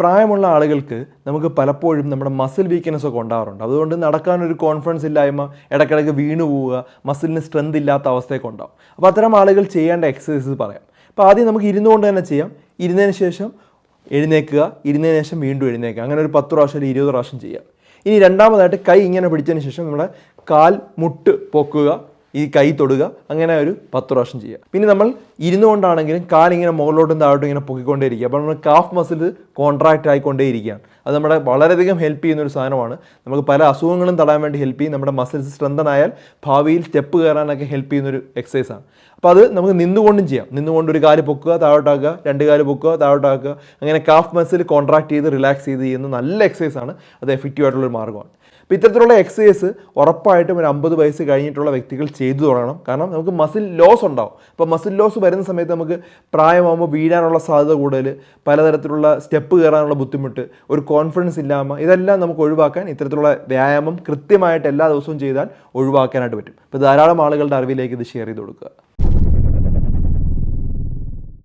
പ്രായമുള്ള ആളുകൾക്ക് നമുക്ക് പലപ്പോഴും നമ്മുടെ മസിൽ വീക്ക്നെസ് ഒക്കെ ഉണ്ടാവാറുണ്ട്. അതുകൊണ്ട് നടക്കാനൊരു കോൺഫിഡൻസ് ഇല്ലായ്മ ഇടയ്ക്കിടയ്ക്ക് വീണു പോവുക മസിലിന് സ്ട്രെങ്ത് ഇല്ലാത്ത അവസ്ഥയൊക്കെ ഉണ്ടാവും. അപ്പോൾ അത്തരം ആളുകൾ ചെയ്യേണ്ട എക്സസൈസസ് പറയാം. അപ്പോൾ ആദ്യം നമുക്ക് ഇരുന്നുകൊണ്ട് തന്നെ ചെയ്യാം. ഇരുന്നതിന് ശേഷം എഴുന്നേക്കുക ഇരുന്നതിന് ശേഷം വീണ്ടും എഴുന്നേക്കുക അങ്ങനെ ഒരു പത്ത് പ്രാവശ്യം ഇരുപത് പ്രാവശ്യം ചെയ്യാം. ഇനി രണ്ടാമതായിട്ട് കൈ ഇങ്ങനെ പിടിച്ചതിന് ശേഷം നമ്മുടെ കാൽ മുട്ട് പൊക്കുക ഈ കൈ തൊടുക അങ്ങനെ ഒരു പത്ത് പ്രാവശ്യം ചെയ്യുക. പിന്നെ നമ്മൾ ഇരുന്നു കൊണ്ടാണെങ്കിലും കാലിങ്ങനെ മുകളിലോട്ടും താഴോട്ടും ഇങ്ങനെ പൊക്കിക്കൊണ്ടേയിരിക്കുക. അപ്പോൾ നമ്മൾ കാഫ് മസിൽ കോൺട്രാക്റ്റ് ആയിക്കൊണ്ടേയിരിക്കുകയാണ്. അത് നമ്മുടെ വളരെയധികം ഹെൽപ്പ് ചെയ്യുന്ന ഒരു സാധനമാണ്. നമുക്ക് പല അസുഖങ്ങളും തടയാൻ വേണ്ടി ഹെൽപ്പ് ചെയ്യും. നമ്മുടെ മസിൽസ് സ്ട്രെങ്തൻ ആയാൽ ഭാവിയിൽ സ്റ്റെപ്പ് കയറാനൊക്കെ ഹെൽപ്പ് ചെയ്യുന്ന ഒരു എക്സസൈസ് ആണ്. അപ്പോൾ അത് നമുക്ക് നിന്നുകൊണ്ടും ചെയ്യാം. നിന്നുകൊണ്ട് ഒരു കാൽ പൊക്കുക താഴോട്ടാക്കുക രണ്ട് കാൽ പൊക്കുക താഴോട്ടാക്കുക. അങ്ങനെ കാഫ് മസിൽ കോൺട്രാക്ട് ചെയ്ത് റിലാക്സ് ചെയ്ത് ചെയ്യുന്ന നല്ല എക്സസൈസ് ആണ്. അത് എഫക്റ്റീവ് ആയിട്ടുള്ള ഒരു മാർഗമാണ്. അപ്പോൾ ഇത്തരത്തിലുള്ള എക്സസൈസ് ഉറപ്പായിട്ടും ഒരു അമ്പത് വയസ്സ് കഴിഞ്ഞിട്ടുള്ള വ്യക്തികൾ ചെയ്തു തുടങ്ങണം. കാരണം നമുക്ക് മസിൽ ലോസ് ഉണ്ടാവും. അപ്പോൾ മസിൽ ലോസ് വരുന്ന സമയത്ത് നമുക്ക് പ്രായമാകുമ്പോൾ വീഴാനുള്ള സാധ്യത കൂടുതൽ പലതരത്തിലുള്ള സ്റ്റെപ്പ് കയറാനുള്ള ബുദ്ധിമുട്ട് ഒരു കോൺഫിഡൻസ് ഇല്ലാമ ഇതെല്ലാം നമുക്ക് ഒഴിവാക്കാൻ ഇത്തരത്തിലുള്ള വ്യായാമം കൃത്യമായിട്ട് എല്ലാ ദിവസവും ചെയ്താൽ ഒഴിവാക്കാനായിട്ട് പറ്റും. ഇപ്പോൾ ധാരാളം ആളുകളുടെ അറിവിലേക്ക് ഇത് ഷെയർ ചെയ്ത് കൊടുക്കുക.